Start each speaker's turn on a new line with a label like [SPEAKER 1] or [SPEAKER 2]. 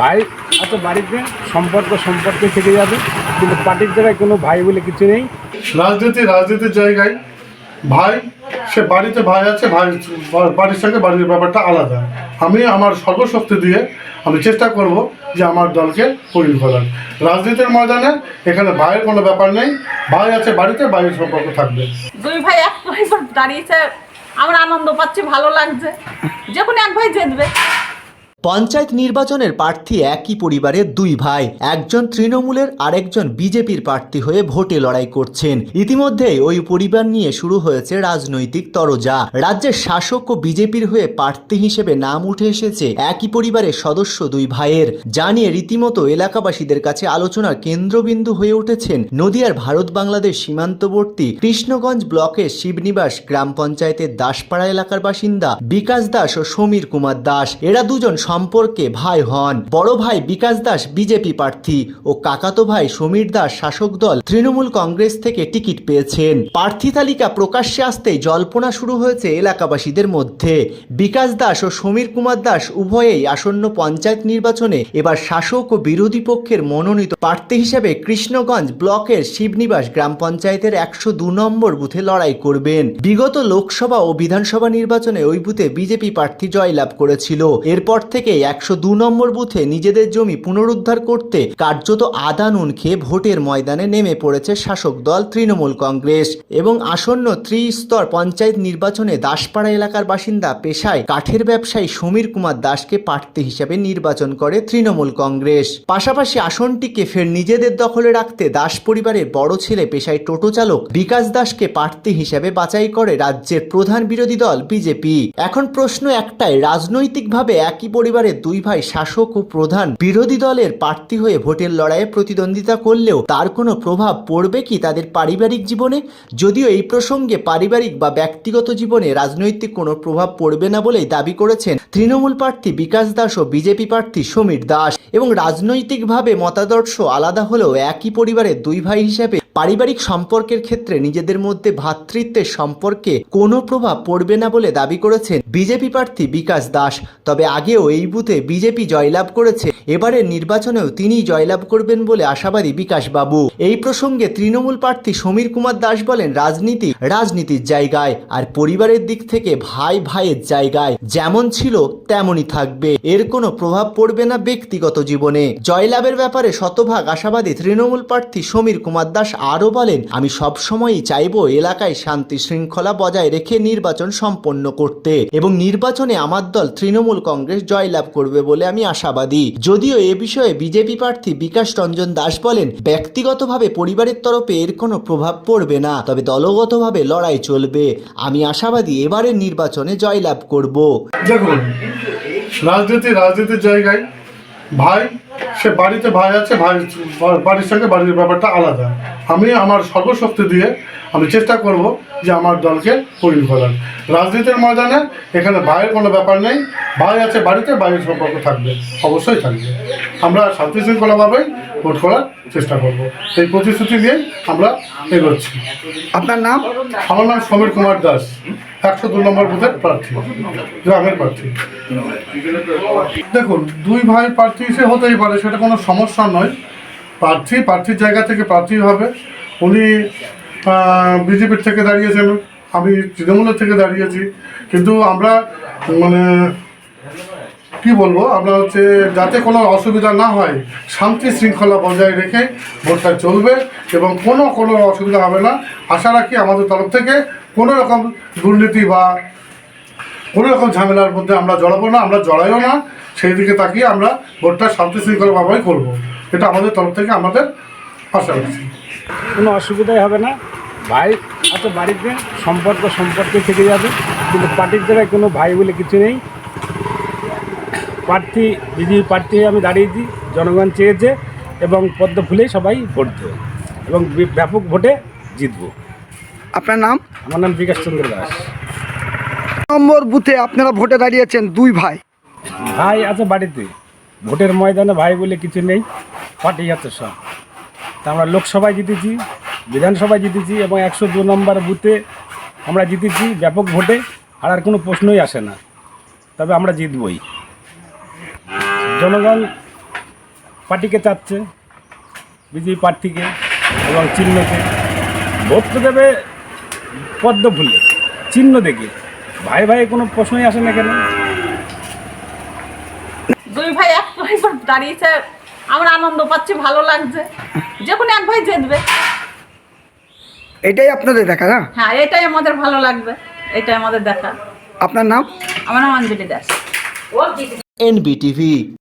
[SPEAKER 1] ভাই আছে বাড়িতে সম্পর্ক সম্পর্কে থেকে যাবে কিন্তু পার্টির জায়গায় কোনো ভাই বলে কিছু নেই।
[SPEAKER 2] রাজনীতি রাজনীতির জায়গায় ভাই সে বাড়িতে ভাই আছে ভাই বাড়ির সঙ্গে বাড়ির ব্যাপারটা আলাদা। আমি আমার সর্বশক্তি দিয়ে আমি চেষ্টা করব যে আমার দলকে পরিণ করার। রাজনীতির ময়দানে এখানে ভাইয়ের কোনো ব্যাপার নেই ভাই আছে বাড়িতে বাইরের সম্পর্ক থাকবে।
[SPEAKER 3] দুই ভাই এক ভাই দাঁড়িয়েছে আমরা আনন্দ পাচ্ছি ভালো লাগছে। যে কোনো এক ভাই জিতবে।
[SPEAKER 4] পঞ্চায়েত নির্বাচনের প্রার্থী একই পরিবারের দুই ভাই। একজন তৃণমূলের, আরেকজন বিজেপির প্রার্থী হয়ে ভোটে লড়াই করছেন। ইতিমধ্যেই ওই পরিবার নিয়ে শুরু হয়েছে রাজনৈতিক তরজা। রাজ্যের শাসক ও বিজেপির হয়ে প্রার্থী হিসেবে নাম উঠে এসেছে একই পরিবারের সদস্য দুই ভাইয়ের। জানিয়ে রীতিমতো এলাকাবাসীদের কাছে আলোচনার কেন্দ্রবিন্দু হয়ে উঠেছেন নদিয়ার ভারত বাংলাদেশ সীমান্তবর্তী কৃষ্ণগঞ্জ ব্লকের শিবনিবাস গ্রাম পঞ্চায়েতের দাসপাড়া এলাকার বাসিন্দা বিকাশ দাস ও সমীর কুমার দাস। এরা দুজন সম্পর্কে ভাই হন। বড় ভাই বিকাশ দাস বিজেপি প্রার্থী ও কাকাতো ভাই সমীর দাস শাসক দল তৃণমূল কংগ্রেস থেকে টিকিট পেয়েছেন। প্রার্থী তালিকা প্রকাশ্যে আসতেই জল্পনা শুরু হয়েছে এলাকাবাসীদের মধ্যে। বিকাশ দাস ও সমীর কুমার দাস উভয়েই আসন্ন পঞ্চায়েত নির্বাচনে এবার শাসক ও বিরোধী পক্ষের মনোনীত প্রার্থী হিসেবে কৃষ্ণগঞ্জ ব্লকের শিবনিবাস গ্রাম পঞ্চায়েতের একশো দু নম্বর বুথে লড়াই করবেন। বিগত লোকসভা ও বিধানসভা নির্বাচনে ওই বুথে বিজেপি প্রার্থী জয়লাভ করেছিল। এরপর থেকে একশো দু নম্বর বুথে নিজেদের জমি পুনরুদ্ধার করতে কার্যত আদা নুন খেয়ে ভোটের ময়দানে নেমে পড়েছে শাসক দল তৃণমূল কংগ্রেস এবং আসন্ন ত্রিস্তর পঞ্চায়েত নির্বাচনে দাসপাড়া এলাকার বাসিন্দা পেশায় কাঠের ব্যবসায়ী সমীর কুমার দাসকে প্রার্থী হিসেবে নির্বাচন করে তৃণমূল কংগ্রেস। পাশাপাশি আসনটিকে ফের নিজেদের দখলে রাখতে দাস পরিবারের বড় ছেলে পেশায় টোটো চালক বিকাশ দাসকে প্রার্থী হিসেবে বাছাই করে রাজ্যের প্রধান বিরোধী দল বিজেপি। এখন প্রশ্ন একটাই, রাজনৈতিকভাবে একই পরিবারের দুই ভাই শাসক ও প্রধান বিরোধী দলের প্রার্থী হয়ে ভোটের লড়াইয়ে প্রতিদ্বন্দ্বিতা করলেও তার কোনো প্রভাব পড়বে কি তাদের পারিবারিক জীবনে? যদিও এই প্রসঙ্গে পারিবারিক বা ব্যক্তিগত জীবনে রাজনৈতিক কোনো প্রভাব পড়বে না বলেই দাবি করেছেন তৃণমূল প্রার্থী বিকাশ দাস ও বিজেপি প্রার্থী সমীর দাস। এবং রাজনৈতিকভাবে মতাদর্শ আলাদা হলেও একই পরিবারের দুই ভাই হিসেবে পারিবারিক সম্পর্কের ক্ষেত্রে নিজেদের মধ্যে ভ্রাতৃত্বের সম্পর্কে কোনো প্রভাব পড়বে না বলে দাবি করেছেন বিজেপি প্রার্থী বিকাশ দাস। তবে আগেও এই বুথে বিজেপি জয়লাভ করেছে, এবারের নির্বাচনেও তিনি জয়লাভ করবেন বলে আশাবাদী বিকাশ বাবু এই প্রসঙ্গে তৃণমূল প্রার্থী সমীর কুমার দাস বলেন, রাজনীতি রাজনীতির জায়গায় আর পরিবারের দিক থেকে ভাই ভাইয়ের জায়গায় যেমন ছিল তেমনই থাকবে। এর কোনো প্রভাব পড়বে না ব্যক্তিগত জীবনে। জয়লাভের ব্যাপারে শতভাগ আশাবাদী তৃণমূল প্রার্থী সমীর কুমার দাস আরও বলেন, আমি সবসময়ই চাইব এলাকায় শান্তি শৃঙ্খলা বজায় রেখে নির্বাচন সম্পন্ন করতে এবং নির্বাচনে আমার দল তৃণমূল কংগ্রেস জয়লাভ করবে বলে আমি আশাবাদী। যদিও এ বিষয়ে বিজেপি প্রার্থী বিকাশ রঞ্জন দাস বলেন, ব্যক্তিগতভাবে পরিবারের তরফে এর কোনো প্রভাব পড়বে না, তবে দলগতভাবে লড়াই চলবে। আমি আশাবাদী এবারের নির্বাচনে জয়লাভ করব।
[SPEAKER 2] দেখুন, রাজনীতি রাজনীতির জায়গায় ভাই সে বাড়িতে ভাই আছে, ভাই বাড়ির সঙ্গে বাড়ির ব্যাপারটা আলাদা। আমি আমার সর্বশক্তি দিয়ে আমি চেষ্টা করব যে আমার দলকে পরিণ করার রাজনীতির ময়দানে এখানে ভাইয়ের কোনো ব্যাপার নেই। ভাই আছে বাড়িতে বাইরের সম্পর্ক থাকবে অবশ্যই থাকবে। আমরা শান্তি শৃঙ্খলাভাবেই ভোট করার চেষ্টা করব। এই প্রতিশ্রুতি নিয়ে আমরা এগোচ্ছি।
[SPEAKER 5] আপনার নাম?
[SPEAKER 2] আমার নাম সমীর কুমার দাস একশো দু নম্বর বুথের প্রার্থী গ্রামের প্রার্থী। দেখুন দুই ভাই প্রার্থী সে হতেই পারে সেটা কোনো সমস্যা নয়। প্রার্থী প্রার্থীর জায়গা থেকে প্রার্থী হবে। উনি বিজেপির থেকে দাঁড়িয়েছেন আমি তৃণমূলের থেকে দাঁড়িয়েছি। কিন্তু আমরা মানে কি বলব, আমরা হচ্ছে যাতে কোনো অসুবিধা না হয়, শান্তি শৃঙ্খলা বজায় রেখে ভোটটা চলবে এবং কোনো কোনো অসুবিধা হবে না। আশা রাখি আমাদের তরফ থেকে কোনো রকম দুর্নীতি বা কোনো রকম ঝামেলার মধ্যে আমরা জড়াবো না, আমরা জড়াইও না। সেই দিকে তাকিয়ে আমরা ভোটটা শান্তি শৃঙ্খলাভাবেই করব। এটা আমাদের তরফ থেকে আমাদের
[SPEAKER 1] কোনো অসুবিধাই হবে না। ভাই আছে বাড়িতে সম্পর্ক সম্পর্কে থেকে যাবে কিন্তু পার্টির জায়গায় কোনো ভাই বলে কিছু নেই। প্রার্থী বিজেপি প্রার্থী আমি দাঁড়িয়েছি জনগণ চেয়েছে এবং পদ্ম ফুলেই সবাই ভোট দেবে এবং ব্যাপক ভোটে জিতবো।
[SPEAKER 5] আপনার নাম?
[SPEAKER 1] আমার নাম বিকাশ চন্দ্র দাস।
[SPEAKER 5] নম্বর বুথে আপনারা ভোটে দাঁড়িয়েছেন দুই ভাই।
[SPEAKER 1] ভাই আছে বাড়িতে। ভোটের ময়দানে ভাই বলে কিছু নেই পার্টি আছে সব। তা আমরা লোকসভায় জিতেছি, বিধানসভায় জিতেছি এবং একশো দু নম্বর বুথে আমরা জিতেছি ব্যাপক ভোটে, আর আর কোনো প্রশ্নই আসে না। তবে আমরা জিতবই। জনগণ পার্টিকে চাচ্ছে, বিজেপি প্রার্থীকে এবং চিহ্নকে। ভোট তো দেবে পদ্ম ফুলে, চিহ্ন দেখে। ভাই ভাই কোনো প্রশ্নই আসে না কেন?
[SPEAKER 3] দুই ভাই এক দাঁড়িয়েছে আমরা আনন্দ পাচ্ছি ভালো লাগছে। যে কোনো এক ভাই জিতবে।
[SPEAKER 5] এটাই আপনাদের দেখা না?
[SPEAKER 3] হ্যাঁ এটাই আমাদের ভালো লাগবে এটাই আমাদের দেখা।
[SPEAKER 5] আপনার নাম?
[SPEAKER 3] আমার নাম অঞ্জলি দাস।
[SPEAKER 4] এনবিটিভি